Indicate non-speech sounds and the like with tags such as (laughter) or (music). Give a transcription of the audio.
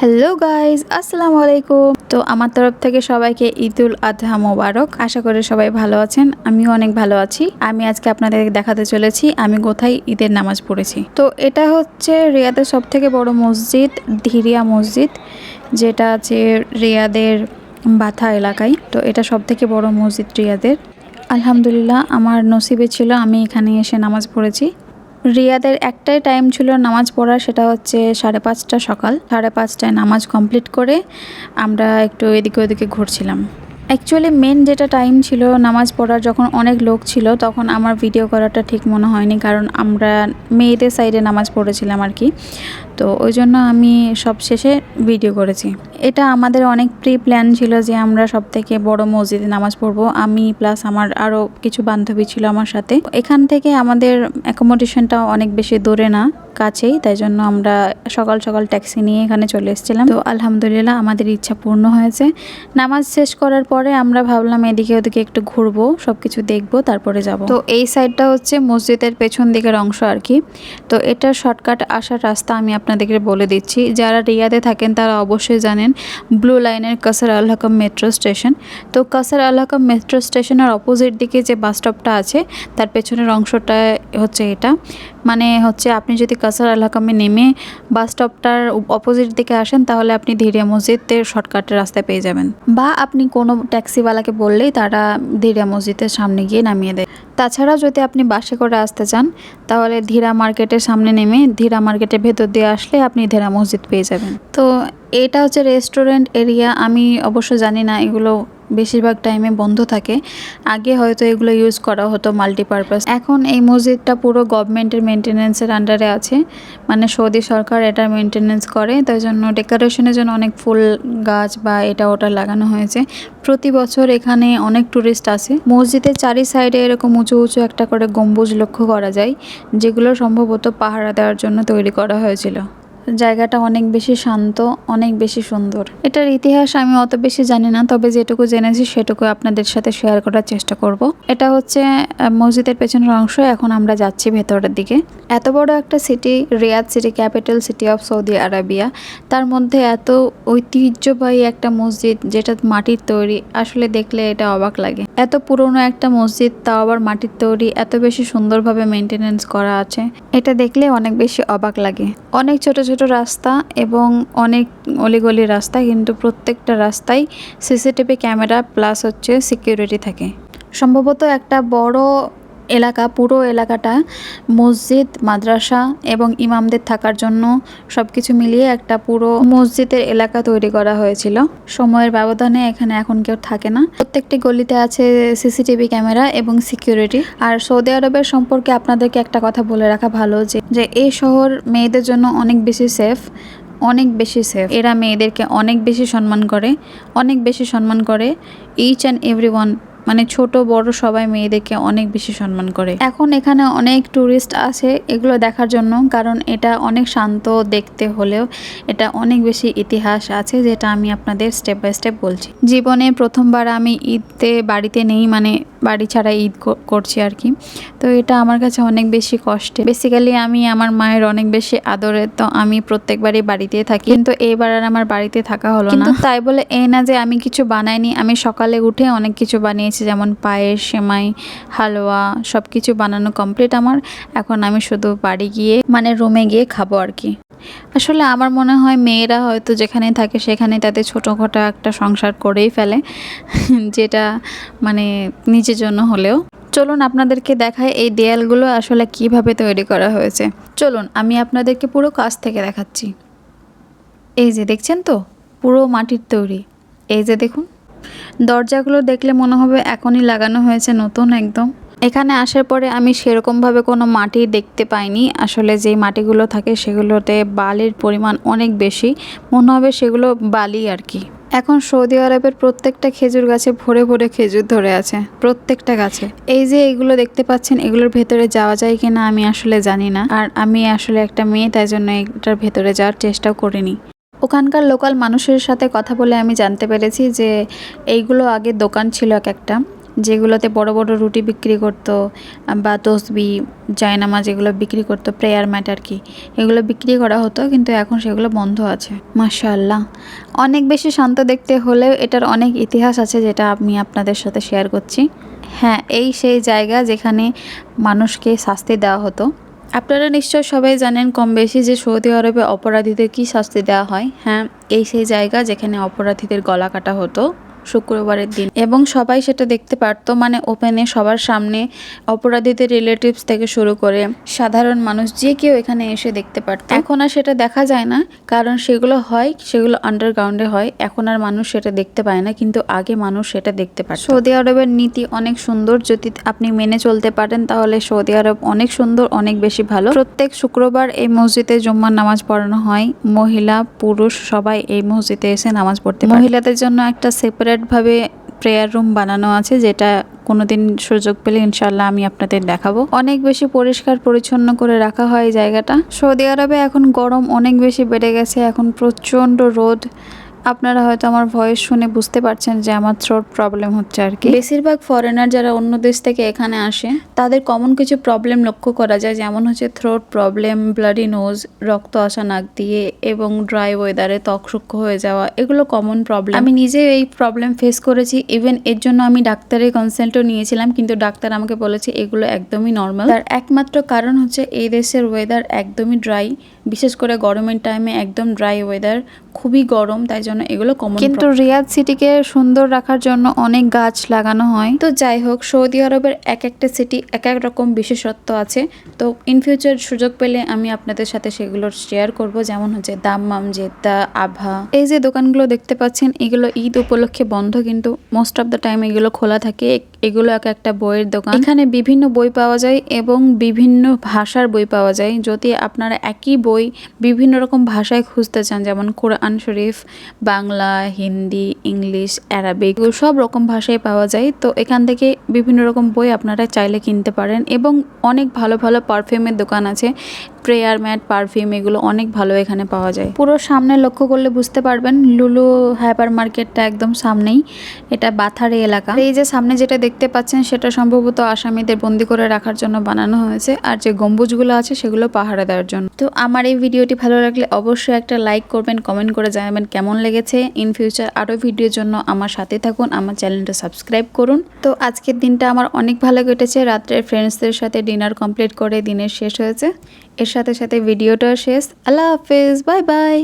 Hello guys আসসালামু আলাইকুম তো আমার তরফ থেকে সবাইকে ঈদুল আজহা মোবারক। আশা করি সবাই ভালো আছেন। আমিও অনেক ভালো আছি। আমি আজকে আপনাদের দেখাতে চলেছি। আমি কোথায় ঈদের নামাজ পড়েছি। তো এটা হচ্ছে রিয়াদের সব থেকে বড় মসজিদ, ধীরিয়া মসজিদ, যেটা আছে রিয়াদের বাথা এলাকায়। তো এটা সব থেকে বড় মসজিদ রিয়াদের। আলহামদুলিল্লাহ, আমার নসিবে ছিল আমি এখানে এসে নামাজ পড়েছি। রিয়াদের একটাই টাইম ছিল নামাজ পড়ার সেটা হচ্ছে সাড়ে পাঁচটা সকাল। সাড়ে পাঁচটায় নামাজ কমপ্লিট করে আমরা একটু এদিকে ওদিকে ঘুরছিলাম। অ্যাকচুয়ালি মেন যেটা টাইম ছিল নামাজ পড়ার, যখন অনেক লোক ছিল, তখন আমার ভিডিও করাটা ঠিক মনে হয়নি, কারণ আমরা মেয়েদের সাইডে নামাজ পড়েছিলাম আর কি। তো ওই জন্য আমি সব শেষে ভিডিও করেছি। এটা আমাদের অনেক প্রি প্ল্যান ছিল যে আমরা সব থেকে বড় মসজিদে নামাজ পড়ব। আমি প্লাস আমার আরও কিছু বান্ধবী ছিল আমার সাথে। এখান থেকে আমাদের অ্যাকোমোডেশনটা অনেক বেশি দূরে না, কাছেই। তাই জন্য আমরা সকাল সকাল ট্যাক্সি নিয়ে এখানে চলে এসেছিলাম। তো আলহামদুলিল্লাহ আমাদের ইচ্ছা পূর্ণ হয়েছে। নামাজ শেষ করার পরে আমরা ভাবলাম এদিকে ওদিকে একটু ঘুরবো সব কিছু দেখব, তারপরে যাব। তো এই সাইডটা হচ্ছে মসজিদের পেছন দিকের অংশ আর কি। তো এটা শর্টকাট আসার রাস্তা আমি আপনাদেরকে বলে দিচ্ছি, যারা রিয়াদে থাকেন তারা অবশ্যই জানেন ব্লু লাইনের কাসার আল হাকাম মেট্রো স্টেশন। তো কাসার আল হাকাম মেট্রো স্টেশনের অপোজিট দিকে যে বাস স্টপটা আছে, তার পেছনের অংশটা হচ্ছে এটা। মানে হচ্ছে আপনি যদি কাসার আল হাকামে নেমে বাস স্টপটার অপোজিট দিকে আসেন, তাহলে আপনি ধীরিয়া মসজিদের শর্টকাটের রাস্তায় পেয়ে যাবেন। বা আপনি কোনো ট্যাক্সিওয়ালাকে বললেই তারা ধীরিয়া মসজিদের সামনে গিয়ে নামিয়ে দেয়। তাছাড়া যদি আপনি বাসে করে আসতে চান, তাহলে ধীরা মার্কেটের সামনে নেমে ধীরা মার্কেটের ভেতর দিয়ে আসলে আপনি ধীরা মসজিদ পেয়ে যাবেন। তো এটা হচ্ছে রেস্টুরেন্ট এরিয়া আমি অবশ্য জানি না এগুলো বেশিরভাগ টাইমে বন্ধ থাকে। আগে হয়তো এগুলো ইউজ করা হতো মাল্টিপারপাস এখন এই মসজিদটা পুরো গভর্নমেন্টের মেনটেন্যান্সের আন্ডারে আছে। মানে সৌদি সরকার এটা মেনটেন্যান্স করে, তাই জন্য ডেকোরেশনের জন্য অনেক ফুল গাছ বা এটা ওটা লাগানো হয়েছে। প্রতি বছর এখানে অনেক ট্যুরিস্ট আসে। মসজিদের চারি সাইডে এরকম উঁচু উঁচু একটা করে গম্বুজ লক্ষ্য করা যায়, যেগুলো সম্ভবত পাহারা দেওয়ার জন্য তৈরি করা হয়েছিল। জায়গাটা অনেক বেশি শান্ত, অনেক বেশি সুন্দর। এটার ইতিহাস আমি অত বেশি জানি না, তবে যেটুকু জেনেছি সেটুকু আপনাদের সাথে শেয়ার করার চেষ্টা করব। এটা হচ্ছে মসজিদের পেছনের অংশ, এখন আমরা যাচ্ছি ভেতরের দিকে। এত বড় একটা city Riyadh city capital city of Saudi Arabia তার মধ্যে এত ঐতিহ্যবাহী একটা মসজিদ, যেটা মাটির তৈরি, আসলে দেখলে এটা অবাক লাগে। এত পুরনো একটা মসজিদ, তাও আবার মাটির তৈরি, এত বেশি সুন্দরভাবে মেনটেনেন্স করা আছে। এটা দেখলে অনেক বেশি অবাক লাগে। অনেক ছোট ছোট রাস্তা এবং অনেক অলিগলি রাস্তা, কিন্তু প্রত্যেকটা রাস্তায় সিসিটিভি ক্যামেরা প্লাস হচ্ছে সিকিউরিটি থাকে। সম্ভবত একটা বড় এলাকা, পুরো এলাকাটা মসজিদ, মাদ্রাসা এবং ইমামদের থাকার জন্য সব কিছু মিলিয়ে একটা পুরো মসজিদের এলাকা তৈরি করা হয়েছিল। সময়ের ব্যবধানে এখানে এখন কেউ থাকে না। প্রত্যেকটি গলিতে আছে সিসিটিভি ক্যামেরা এবং সিকিউরিটি। আর সৌদি আরবের সম্পর্কে আপনাদেরকে একটা কথা বলে রাখা ভালো যে যে এই শহর মেয়েদের জন্য অনেক বেশি সেফ অনেক বেশি সেফ এরা মেয়েদেরকে অনেক বেশি সম্মান করে, অনেক বেশি সম্মান করে ইচ অ্যান্ড এভরি মানে ছোট বড় সবাই মেয়েদেরকে অনেক বেশি সম্মান করে। এখন এখানে অনেক ট্যুরিস্ট আছে এগুলো দেখার জন্য কারণ এটা অনেক শান্ত দেখতে হলেও এটা অনেক বেশি ইতিহাস আছে যেটা আমি আপনাদের স্টেপ বাই স্টেপ বলছি। জীবনে প্রথমবার আমি ঈদতে বাড়িতে নেই মানে বাড়ি ছাড়া ঈদ করছি আর কি। তো এটা আমার কাছে অনেক বেশি কষ্টে বেসিক্যালি আমি আমার মায়ের অনেক বেশি আদরে তো আমি প্রত্যেকবারই বাড়িতেই থাকি। কিন্তু এইবার আর আমার বাড়িতে থাকা হলো না। তাই বলে এই না যে আমি কিছু বানাইনি আমি সকালে উঠে অনেক কিছু বানিয়েছি। যেমন পায়েস সেমাই, হালুয়া সব কিছু বানানো কমপ্লিট আমার। এখন আমি শুধু বাড়ি গিয়ে মানে রুমে গিয়ে খাব আর কি। আসলে আমার মনে হয় মেয়েরা হয়তো যেখানে থাকে সেখানে তাদের ছোটোখাটো একটা সংসার করেই ফেলে, (laughs) যেটা মানে নিজের জন্য হলেও। চলুন আপনাদেরকে দেখায় এই দেয়ালগুলো আসলে কীভাবে তৈরি করা হয়েছে। চলুন, আমি আপনাদেরকে পুরো কাছ থেকে দেখাচ্ছি। এই যে দেখছেন তো? পুরো মাটির তৈরি। এই যে দেখুন। দরজাগুলো দেখলে মনে হবে এখনই লাগানো হয়েছে নতুন একদম। এখানে আসার পরে আমি সেরকমভাবে কোনো মাটি দেখতে পাইনি। আসলে যেই মাটিগুলো থাকে সেগুলোতে বালির পরিমাণ অনেক বেশি। মনে হবে সেগুলো বালি আর কি। এখন সৌদি আরবের প্রত্যেকটা খেজুর গাছে ভরে ভরে খেজুর ধরে আছে, প্রত্যেকটা গাছে। এই যে এগুলো দেখতে পাচ্ছেন, এগুলোর ভেতরে যাওয়া যায় কিনা আমি আসলে জানি না। আর আমি আসলে একটা মেয়ে, তাই জন্য এটার ভেতরে যাওয়ার চেষ্টাও করিনি। ওখানকার লোকাল মানুষের সাথে কথা বলে আমি জানতে পেরেছি যে এইগুলো আগে দোকান ছিল এক একটা, যেগুলোতে বড় বড় রুটি বিক্রি করতো, বা তসবি জায়নামা যেগুলো বিক্রি করতো, প্রেয়ার ম্যাট আর কি। এগুলো বিক্রি করা হতো, কিন্তু এখন সেগুলো বন্ধ আছে। মাশাআল্লাহ। অনেক বেশি শান্ত দেখতে হলেও এটার অনেক ইতিহাস আছে যেটা আমি আপনাদের সাথে শেয়ার করছি। হ্যাঁ এই সেই জায়গা যেখানে মানুষকে শাস্তি দেওয়া হতো। আপনারা নিশ্চয় সবাই জানেন কম বেশি যে সৌদি আরবে অপরাধীদের কি শাস্তি দেওয়া হয়? হ্যাঁ এই সেই জায়গা যেখানে অপরাধীদের গলা কাটা হতো। শুক্রবারের দিন। এবং সবাই সেটা দেখতে পারতো মানে ওপেনে সবার সামনে অপরাধীদের রিলেটিভস থেকে শুরু করে সাধারণ মানুষ যে কেউ এখানে এসে দেখতে পারতো। এখন আর সেটা দেখা যায় না, কারণ সেগুলো হয়, সেগুলো আন্ডারগ্রাউন্ডে হয়। এখন আর মানুষ সেটা দেখতে পায় না, কিন্তু আগে মানুষ সেটা দেখতে পায় সৌদি আরবের নীতি অনেক সুন্দর, যদি আপনি মেনে চলতে পারেন, তাহলে সৌদি আরব অনেক সুন্দর, অনেক বেশি ভালো। প্রত্যেক শুক্রবার এই মসজিদে জুম্মার নামাজ পড়ানো হয়। মহিলা, পুরুষ সবাই এই মসজিদে এসে নামাজ পড়তে মহিলাদের জন্য একটা সেপারেট ভাবে প্রেয়ার রুম বানানো আছে, যেটা কোনোদিন সুযোগ পেলে ইনশাল্লাহ আমি আপনাদের দেখাবো। অনেক বেশি পরিষ্কার, পরিচ্ছন্ন করে রাখা হয় জায়গাটা। সৌদি আরবে এখন গরম অনেক বেশি বেড়ে গেছে, এখন প্রচণ্ড রোদ। আপনারা হয়তো আমার ভয়েস শুনে বুঝতে পারছেন যে আমার থ্রোট প্রবলেম হচ্ছে আর কি। বেশিরভাগ ফরেনার যারা অন্য দেশ থেকে এখানে আসে তাদের কমন কিছু প্রবলেম লক্ষ্য করা যায় যেমন হচ্ছে থ্রোট প্রবলেম ব্লাডি নোজ রক্ত আসা নাক দিয়ে এবং ড্রাই ওয়েদারে ত্বক সূক্ষ্ম হয়ে যাওয়া এগুলো কমন প্রবলেম আমি নিজে এই প্রবলেম ফেস করেছি ইভেন এর জন্য আমি ডাক্তারের কনসাল্টও নিয়েছিলাম কিন্তু ডাক্তার আমাকে বলেছে এগুলো একদমই নর্মাল তার একমাত্র কারণ হচ্ছে এই দেশের ওয়েদার একদমই ড্রাই বিশেষ করে গরমের টাইমে একদম ড্রাই ওয়েদার খুবই গরম তাই জন্য এগুলো কমন কিন্তু রিয়াদ সিটিকে সুন্দর রাখার জন্য অনেক গাছ লাগানো হয়। তো যাই হোক সৌদি আরবের এক একটা সিটি এক এক রকম বিশেষত্ব আছে। তো ইন ফিউচার সুযোগ পেলে আমি আপনাদের সাথে সেগুলোর শেয়ার করব যেমন হচ্ছে দাম্মাম জেদ্দা আভা। এই যে দোকানগুলো দেখতে পাচ্ছেন এগুলো ঈদ উপলক্ষে বন্ধ কিন্তু মোস্ট অফ দ্য টাইম এগুলো খোলা থাকে। এগুলো এক একটা বইয়ের দোকান। এখানে বিভিন্ন বই পাওয়া যায় এবং বিভিন্ন ভাষার বই পাওয়া যায়। যদি আপনারা একই বই বিভিন্ন রকম ভাষায় খুঁজতে চান, যেমন কোরআন শরীফ, বাংলা, হিন্দি, ইংলিশ, অ্যারাবিক সব রকম ভাষায় পাওয়া যায়। তো এখান থেকে বিভিন্ন রকম বই আপনারা চাইলে কিনতে পারেন এবং অনেক ভালো ভালো পারফিউমের দোকান আছে। প্রেয়ার ম্যাট, পারফিউম এগুলো অনেক ভালো এখানে পাওয়া যায়। পুরো সামনে লক্ষ্য করলে বুঝতে পারবেন, লুলু হাইপার মার্কেটটা একদম সামনেই। এটা বাথারি এলাকা। এই যে সামনে যেটা দেখতে পাচ্ছেন, সেটা সম্ভবত আসামিদের বন্দি করে রাখার জন্য বানানো হয়েছে। আর যে গম্বুজগুলো আছে, সেগুলো পাহারা দেওয়ার জন্য। তো আমার এই ভিডিওটি ভালো লাগলে অবশ্যই একটা লাইক করবেন কমেন্ট করে জানাবেন কেমন লেগেছে। ইন ফিউচার আরও ভিডিওর জন্য আমার সাথে থাকুন, আমার চ্যানেলটা সাবস্ক্রাইব করুন। তো আজকের দিনটা আমার অনেক ভালো কেটেছে। রাত্রের ফ্রেন্ডসদের সাথে ডিনার কমপ্লিট করে দিনের শেষ হয়েছে। এর সাথে সাথে ভিডিওটা শেষ। আল্লাহ হাফেজ বাই বাই